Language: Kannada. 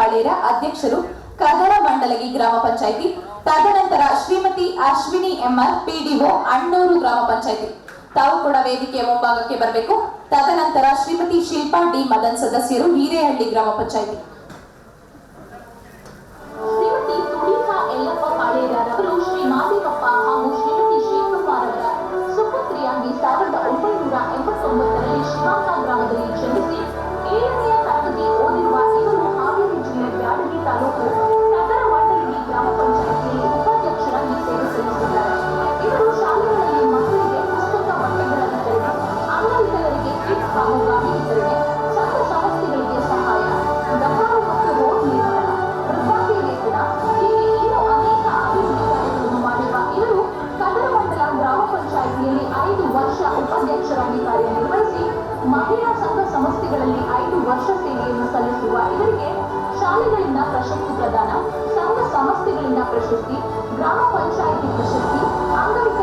ಪಾಳೇರ ಅಧ್ಯಕ್ಷರು ಕದರ ಮಂಡಲಗಿ ಗ್ರಾಮ ಪಂಚಾಯಿತಿ, ತದನಂತರ Shrimati Ashwini M R PDO Annur ಗ್ರಾಮ ಪಂಚಾಯಿತಿ. ತಾವು ಕೂಡ ವೇದಿಕೆಯ ಮುಂಭಾಗಕ್ಕೆ ಬರಬೇಕು. ತದನಂತರ ಶ್ರೀಮತಿ ಶಿಲ್ಪಾ ಡಿ ಮದನ್ ಸದಸ್ಯರು ಹಿರೇಹಳ್ಳಿ ಗ್ರಾಮ ಪಂಚಾಯಿತಿ. ವರ್ಷ ಉಪಾಧ್ಯಕ್ಷರಾಗಿ ಕಾರ್ಯನಿರ್ವಹಿಸಿ ಮಹಿಳಾ ಸಂಘ ಸಂಸ್ಥೆಗಳಲ್ಲಿ ಐದು ವರ್ಷ ಸೇವೆಯನ್ನು ಸಲ್ಲಿಸುವ ಇವರಿಗೆ ಶಾಲೆಗಳಿಂದ ಪ್ರಶಸ್ತಿ ಪ್ರದಾನ, ಸಂಘ ಸಂಸ್ಥೆಗಳಿಂದ ಪ್ರಶಸ್ತಿ, ಗ್ರಾಮ ಪಂಚಾಯಿತಿ ಪ್ರಶಸ್ತಿ ಅಂಗವಿಕ